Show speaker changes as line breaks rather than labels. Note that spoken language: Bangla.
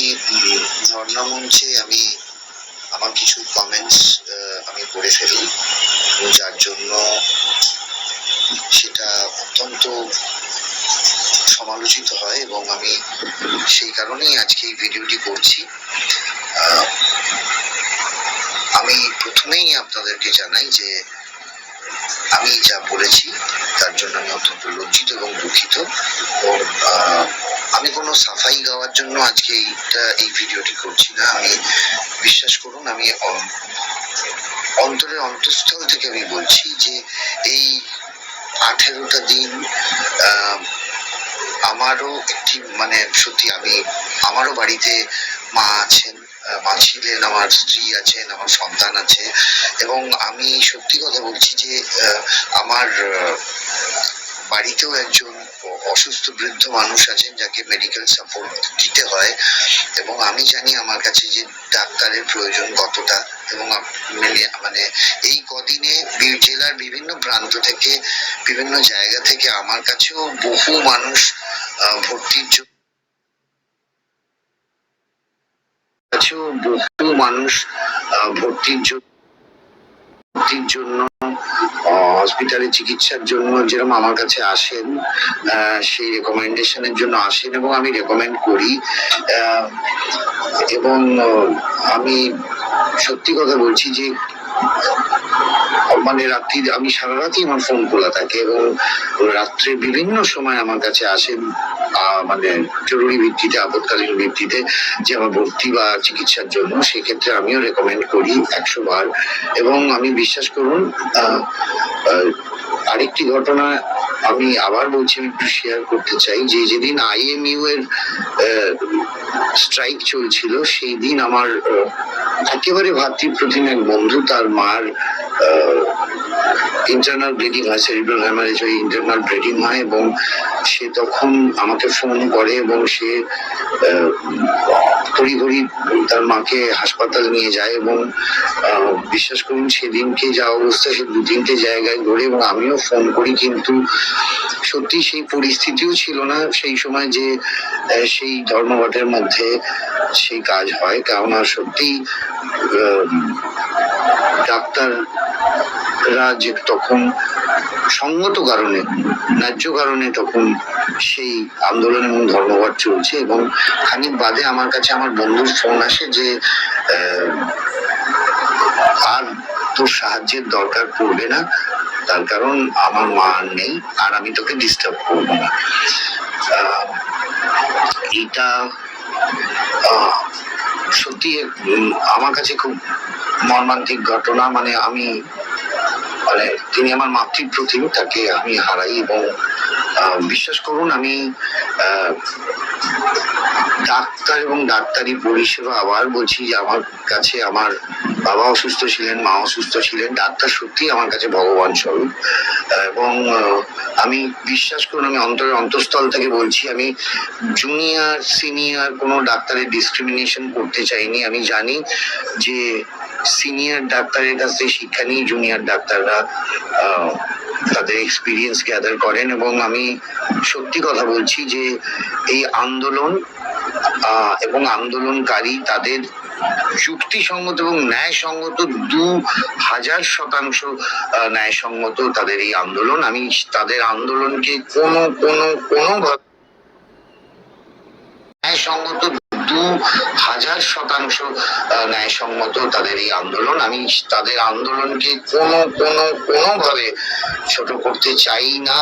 উম, ঝর্ণা মঞ্চে আমি আমার কিছু কমেন্টস আমি করে ফেলি। যার জন্য সেটা অত্যন্ত সমালোচিত হয় এবং আমি সেই কারণেই আজকে এই ভিডিওটি করছি। আমি প্রথমেই আপনাদেরকে জানাই যে আমি যা বলেছি তার জন্য আমি অত্যন্ত লজ্জিত এবং দুঃখিত। আহ, আমি কোনো সাফাই গাওয়ার জন্য আজকে এইটা, এই ভিডিওটি করছি না। আমি বিশ্বাস করুন, আমি অন্তরের অন্তঃস্থল থেকে আমি বলছি যে এই আঠেরোটা দিন আমারও একটি মানে সত্যি আমি, আমারও বাড়িতে মা আছেন মা ছিলেন, আমার স্ত্রী আছেন, আমার সন্তান আছে এবং আমি সত্যি কথা বলছি যে আমার বাড়িতেও একজন অসুস্থ বৃদ্ধ মানুষ আছেন যাকে মেডিকেল সাপোর্ট দিতে হয়। এবং আমি জানি আমার কাছে যে ডাক্তারের প্রয়োজন কতটা। এবং মানে- মানে এই কদিনে জেলার বিভিন্ন প্রান্ত থেকে, বিভিন্ন জায়গা থেকে আমার কাছেও বহু মানুষ ভর্তির জন্য কাছেও বহু মানুষ ভর্তির জন্য ভর্তির জন্য হসপিটালে চিকিৎসার জন্য যেরকম আমার কাছে আসেন সেই রেকমেন্ডেশনের জন্য আসেন এবং আমি রেকমেন্ড করি। এবং আমি সত্যি কথা বলছি যে মানে রাত্রি, আমি সারা রাতই আমার ফোন খোলা থাকে এবং রাত্রে বিভিন্ন সময় আমার কাছে আসেন মানে জরুরি ভিত্তিতে আপৎকালীন ভিত্তিতে যে আমার ভর্তি বা চিকিৎসার জন্য, সেক্ষেত্রে আমিও রেকমেন্ড করি একশো বার। এবং আমি বিশ্বাস করুন আরেকটি ঘটনা আমি আবার বলছি, আমি একটু শেয়ার করতে চাই। যে যেদিন আইএমইউ এর স্ট্রাইক চলছিল, সেই দিন আমার একেবারে ভাতৃপ্রতিম এক বন্ধু, তার মার ইন্টারনাল ব্লিডিং হয় সেরিব্রাল হ্যামারেজ হয়ে ইন্টারনাল ব্লিডিং হয় এবং সে তখন আমাকে ফোন করে এবং সে আহ, তড়িঘড়ি তার মাকে হাসপাতাল নিয়ে যায় এবং বিশ্বাস করুন সেদিনকে যা অবস্থা সে দু তিনটে জায়গায় ঘুরে এবং আমিও ফোন করি কিন্তু সত্যি সেই পরিস্থিতিও ছিল না সেই সময় যে সেই ধর্মঘটের মধ্যে সেই কাজ হয়। কেননা সত্যি ডাক্তাররা যে তখন সঙ্গত কারণে, ন্যায্য কারণে তখন সেই আন্দোলন এবং ধর্মঘট চলছে এবং খানিক বাদে আমার কাছে আমার বন্ধুর ফোন আসে যে আর তোর সাহায্যের দরকার পড়বে না, তার কারণ আমার মা নেই, আর আমি তোকে ডিস্টার্ব করব না। এটা সত্যি আমার কাছে খুব মর্মান্তিক ঘটনা মানে আমি মানে তিনি আমার মাতৃপ্রতিম, তাকে আমি হারাই এবং বিশ্বাস করুন, আমি ডাক্তার এবং ডাক্তারি পরিষেবা আবার বলছি যে আমার কাছে আমার বাবা অসুস্থ ছিলেন, মা অসুস্থ ছিলেন, ডাক্তার সত্যি আমার কাছে ভগবান স্বরূপ। এবং আমি বিশ্বাস করুন, আমি অন্তরের অন্তঃস্থল থেকে বলছি, আমি জুনিয়র সিনিয়র কোনো ডাক্তারের ডিসক্রিমিনেশন করতে চাইনি। আমি জানি যে সিনিয়র ডাক্তারের কাছ থেকে শিক্ষা নিয়ে জুনিয়র ডাক্তাররা তাদের এক্সপিরিয়েন্স গ্যাদার করেন এবং আমি সত্যি কথা বলছি যে এই আন্দোলন এবং আন্দোলনকারী তাদের যুক্তিসঙ্গত এবং ন্যায়সঙ্গত দু হাজার শতাংশ ন্যায়সঙ্গত তাদের এই আন্দোলন। আমি তাদের আন্দোলনকে কোনো কোনো কোনো ভাবে ন্যায়সঙ্গত দু হাজার শতাংশ ন্যায়সঙ্গত তাদের এই আন্দোলন। আমি তাদের আন্দোলনকে কোনো কোনো কোনোভাবে ছোট করতে চাই না।